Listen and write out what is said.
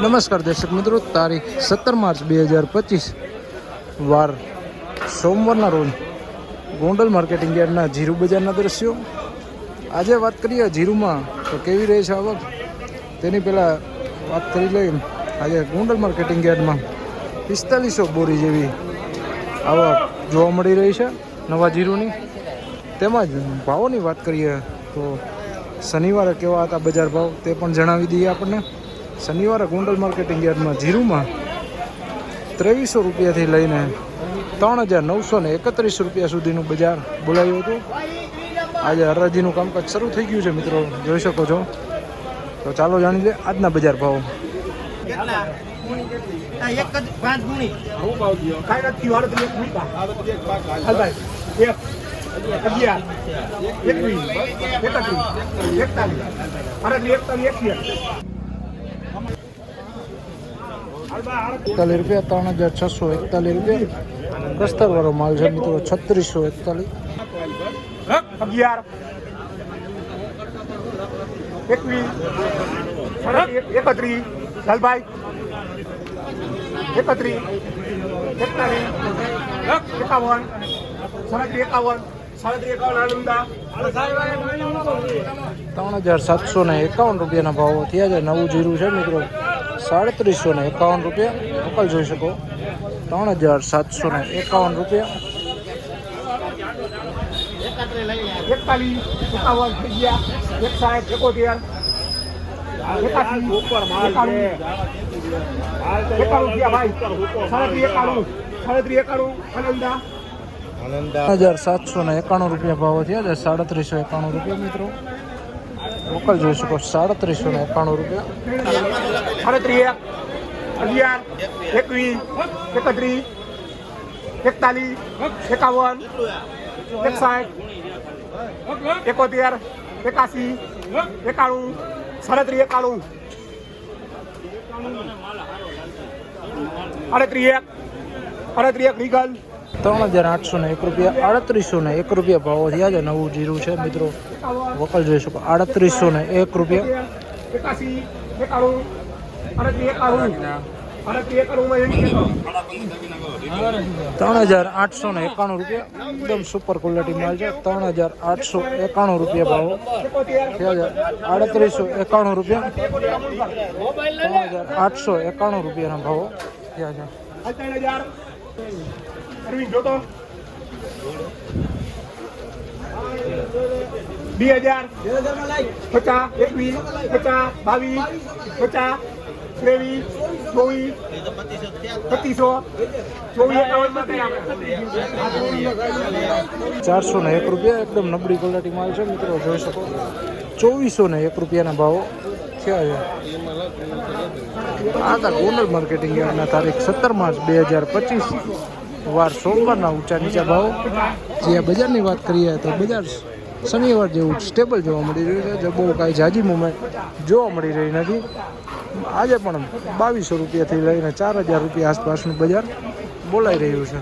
નમસ્કાર દર્શક મિત્રો, તારીખ સત્તર માર્ચ બે હજાર પચીસ વાર સોમવારના રોજ ગોંડલ માર્કેટિંગ યાર્ડના જીરું બજારના દ્રશ્યો. આજે વાત કરીએ જીરુમાં, તો કેવી રહે છે આવક? તેની પહેલાં વાત કરી લઈએ, આજે ગોંડલ માર્કેટિંગ યાર્ડમાં પિસ્તાલીસો બોરી જેવી આવક જોવા મળી રહી છે નવા જીરુની. તેમજ ભાવોની વાત કરીએ, તો શનિવારે કેવા હતા બજાર ભાવ તે પણ જણાવી દઈએ આપણને. શનિવારે ગોંડલ માર્કેટિંગ યાર્ડમાં જીરુમાં ત્રેવીસો રૂપિયાથી લઈને ત્રણ હજાર નવસો ને એકત્રીસ રૂપિયા સુધીનું બજાર બોલાયું હતું. આજે હરાજીનું કામકાજ શરૂ થઈ ગયું છે મિત્રો. જોઈ શકો છો. તો ચાલો જાણી લે આજના બજાર ભાવ. આ એકતાલીસ. જ પાંચ ગુણી કાંઈ નથી અડધી એક ગુણી હાલભાઈ એક અગિયાર એકવીસ એકત્રીસ એકતાલીસ અડધી એકતાલીસ એકવીસ એકતાલીસ રૂપિયા ત્રણ હજાર છસો એકતાલીસ રૂપિયા. કસ્તરવાળો માલ છે મિત્રો છત્રીસો એકતાલીસ. અગિયાર. એકવીસ. એકત્રીસ. લાલભાઈ. એકત્રીસ. એકતાલીસ. એકાવન. સાડત્રીસ એકાવન. ત્રણ હજાર સાતસો ને એકાવન રૂપિયાના ભાવો થયા છે. નવું જીરું છે મિત્રો. સાડત્રીસો ને એકાવન રૂપિયા. મોકલ જોઈ શકો. ત્રણ હજાર સાતસો ને એકાવન રૂપિયા. એકતાલીસ એકાવન થઈ ગયા એકસાઠ એકોતેર હજાર સાતસો ને એકાણું રૂપિયા ભાવ થયા છે. સાડત્રીસો એકાણું રૂપિયા મિત્રો. વકલ જોઈ શકો સાડત્રીસો ને એકાણું રૂપિયા. સાડત્રીસ, અગિયાર, એકવીસ, એકત્રીસ, એકતાલીસ, એકાવન, એકસાઠ, એકોતેર, એકાસી, એકાણું, સાડત્રીસ, એકાણું. અડત્રીસ એક અડત્રીસ એક, લીગલ. ત્રણ હજાર આઠસો ને એક રૂપિયા, આડત્રીસો ને એક રૂપિયા ભાવ થયા છે. નવું જીરું છે મિત્રો. વકલ જોઈ શકો. આડત્રીસો ને એક રૂપિયા. ત્રણ હજાર આઠસો ને એકાણું રૂપિયા. એકદમ સુપર ક્વોલિટી માલ છે. ત્રણ હજાર આઠસો એકાણું રૂપિયા ભાવ થયા છે. આડત્રીસો એકાણું રૂપિયા. ત્રણ હજાર આઠસો એકાણું રૂપિયાના ભાવો થયા છે. બે હજાર પચાસ, એકવીસ, પચાસ, બાવીસ, પચાસ, ત્રેવીસ, ચોવીસ, પચીસો ચારસો ને એક રૂપિયા, એકદમ નબળી ક્વોલિટી માલ છે મિત્રો, જોઈ શકો. ચોવીસો ને એક રૂપિયાના ભાવો. થયા છે? આ હતા ગોંડલ માર્કેટિંગ યાર્ડના તારીખ સત્તર માર્ચ બે હજાર પચીસ. વાર સોમવારના ઊંચા નીચા ભાવ. જે બજારની વાત કરીએ તો બજાર શનિવાર જેવું સ્ટેબલ જોવા મળી રહ્યું છે. જે બહુ કાંઈ જાજી મુવમેન્ટ જોવા મળી રહી નથી. આજે પણ બાવીસો રૂપિયાથી લઈને ચાર હજાર રૂપિયા આસપાસનું બજાર બોલાઈ રહ્યું છે.